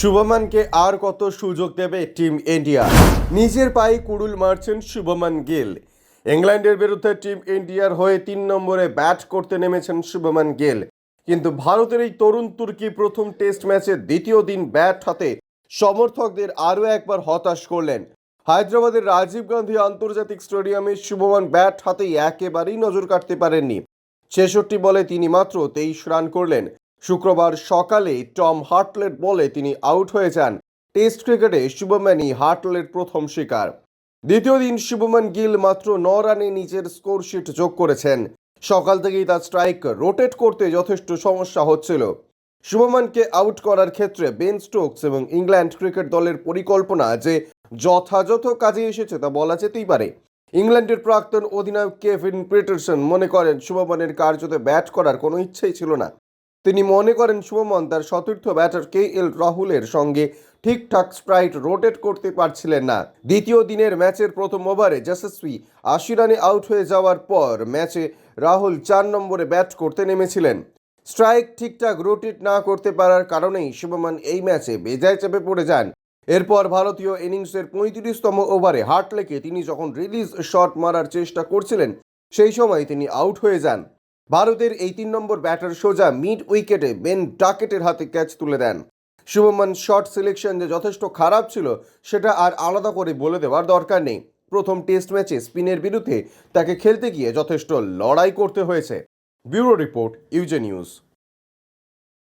শুভমানকে আর কত সুযোগ দেবে টিম ইন্ডিয়া? নিজের পায়ে কুড়ুল মারছেন শুভমান গিল। ইংল্যান্ডের বিরুদ্ধে টিম ইন্ডিয়ার হয়ে তিন নম্বরে ব্যাট করতে নেমেছেন শুভমান গিল। কিন্তু ভারতের এই তরুণ তুর্কি প্রথম টেস্ট ম্যাচের দ্বিতীয় দিন ব্যাট হাতে সমর্থকদের আরও একবার হতাশ করলেন। হায়দ্রাবাদের রাজীব গান্ধী আন্তর্জাতিক স্টেডিয়ামে শুভমান ব্যাট হাতেই একেবারেই নজর কাটতে পারেননি। ছেষট্টি বলে তিনি মাত্র তেইশ রান করলেন। শুক্রবার সকালে টম হার্টলেট বলে তিনি আউট হয়ে যান। টেস্ট ক্রিকেটে শুভম্যানই হার্টলের প্রথম শিকার। দ্বিতীয় দিন শুভমান গিল মাত্র ন রানে নিজের স্কোরশিট যোগ করেছেন। সকাল থেকেই তার স্ট্রাইক রোটেট করতে যথেষ্ট সমস্যা হচ্ছিল। শুভমানকে আউট করার ক্ষেত্রে বেন স্টোকস এবং ইংল্যান্ড ক্রিকেট দলের পরিকল্পনা যে যথাযথ কাজে এসেছে তা বলা যেতেই পারে। ইংল্যান্ডের প্রাক্তন অধিনায়ক কেভিন পিটারসন মনে করেন শুভমনের কার্যতে ব্যাট করার কোনো ইচ্ছাই ছিল না। তিনি মনে করেন শুভমন তার সতীর্থ ব্যাটার কে এল রাহুলের সঙ্গে ঠিকঠাক স্প্রাইট রোটেট করতে পারছিলেন না। দ্বিতীয় দিনের ম্যাচের প্রথম ওভারে যশস্বী আশি রানে আউট হয়ে যাওয়ার পর ম্যাচে রাহুল চার নম্বরে ব্যাট করতে নেমেছিলেন। স্ট্রাইক ঠিকঠাক রোটেট না করতে পারার কারণেই শুভমান এই ম্যাচে বেজায় চেপে পড়ে যান। এরপর ভারতীয় ইনিংসের পঁয়ত্রিশতম ওভারে হার্টলেকে তিনি যখন রিলিজ শট মারার চেষ্টা করছিলেন, সেই সময় তিনি আউট হয়ে যান। ভারতের এই তিন নম্বর ব্যাটার সোজা মিড উইকেটে বেন ডাকেটের হাতে ক্যাচ তুলে দেন। শুভমান শর্ট সিলেকশন যে যথেষ্ট খারাপ ছিল, সেটা আর আলাদা করে বলে দেওয়ার দরকার নেই। প্রথম টেস্ট ম্যাচে স্পিনের বিরুদ্ধে তাকে খেলতে গিয়ে যথেষ্ট লড়াই করতে হয়েছে। ব্যুরো রিপোর্ট, ইউজে নিউজ।